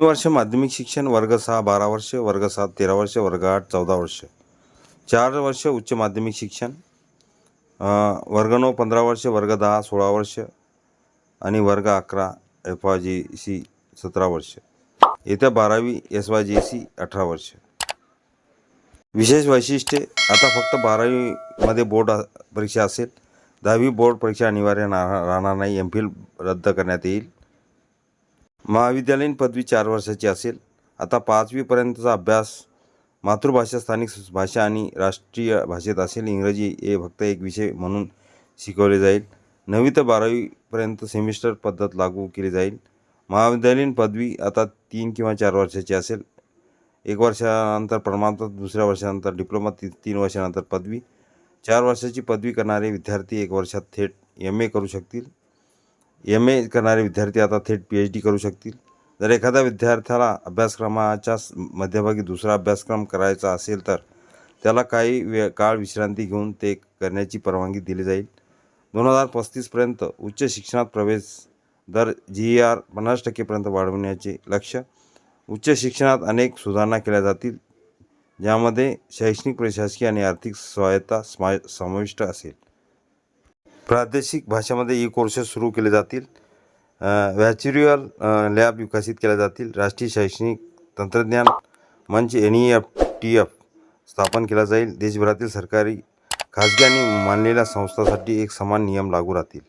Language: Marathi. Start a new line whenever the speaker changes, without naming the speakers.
तीन वर्ष माध्यमिक शिक्षण वर्ग सहा बारा वर्ष वर्ग सात तेरा वर्ष वर्ग आठ चौदा वर्ष. चार वर्ष उच्च माध्यमिक शिक्षण वर्ग नऊ पंधरा वर्ष वर्ग दहा सोळा वर्ष आणि वर्ग अकरा एफ वाय जी सी सतरा वर्ष. येत्या बारावी एस वाय जी सी अठरा वर्ष. विशेष वैशिष्ट्ये आता फक्त बारावीमध्ये बोर्ड परीक्षा असेल. दहावी बोर्ड परीक्षा अनिवार्य राहणार नाही. एम फिल रद्द करण्यात येईल. महाविद्यालयीन पदवी चार वर्षाची असेल. आता पाचवीपर्यंतचा अभ्यास मातृभाषा स्थानिक भाषा आणि राष्ट्रीय भाषेत असेल. इंग्रजी हे फक्त एक विषय म्हणून शिकवले जाईल. नवी ते बारावीपर्यंत सेमिस्टर पद्धत लागू केली जाईल. महाविद्यालयीन पदवी आता तीन किंवा चार वर्षाची असेल. एक वर्षानंतर प्रमाणपत्र दुसऱ्या वर्षानंतर डिप्लोमा ती तीन वर्षानंतर पदवी. चार वर्षाची पदवी करणारे विद्यार्थी एक वर्षात थेट एम ए करू शकतील. एम ए करणारे विद्यार्थी आता थेट पी एच डी करू शकतील. जर एखाद्या विद्यार्थ्याला अभ्यासक्रमाच्या मध्यभागी दुसरा अभ्यासक्रम करायचा असेल तर त्याला काही वे काळ विश्रांती घेऊन ते करण्याची परवानगी दिली जाईल. दोन हजार पस्तीसपर्यंत उच्च शिक्षणात प्रवेश दर जी ई आर पन्नास टक्केपर्यंत वाढवण्याचे लक्ष उच्च शिक्षणात अनेक सुधारणा केल्या जातील ज्यामध्ये शैक्षणिक प्रशासकीय आणि आर्थिक स्वायत्ता स्मा समाविष्ट असेल. प्रादेशिक भाषेमध्ये ई कोर्सेस सुरू केले जातील. व्हॅच्युरियल लॅब विकसित केल्या जातील. राष्ट्रीय शैक्षणिक तंत्रज्ञान मंच N E F T F स्थापन केला जाईल. देशभरातील सरकारी खाजगी आणि मानलेल्या संस्थांसाठी एक समान नियम लागू राहतील.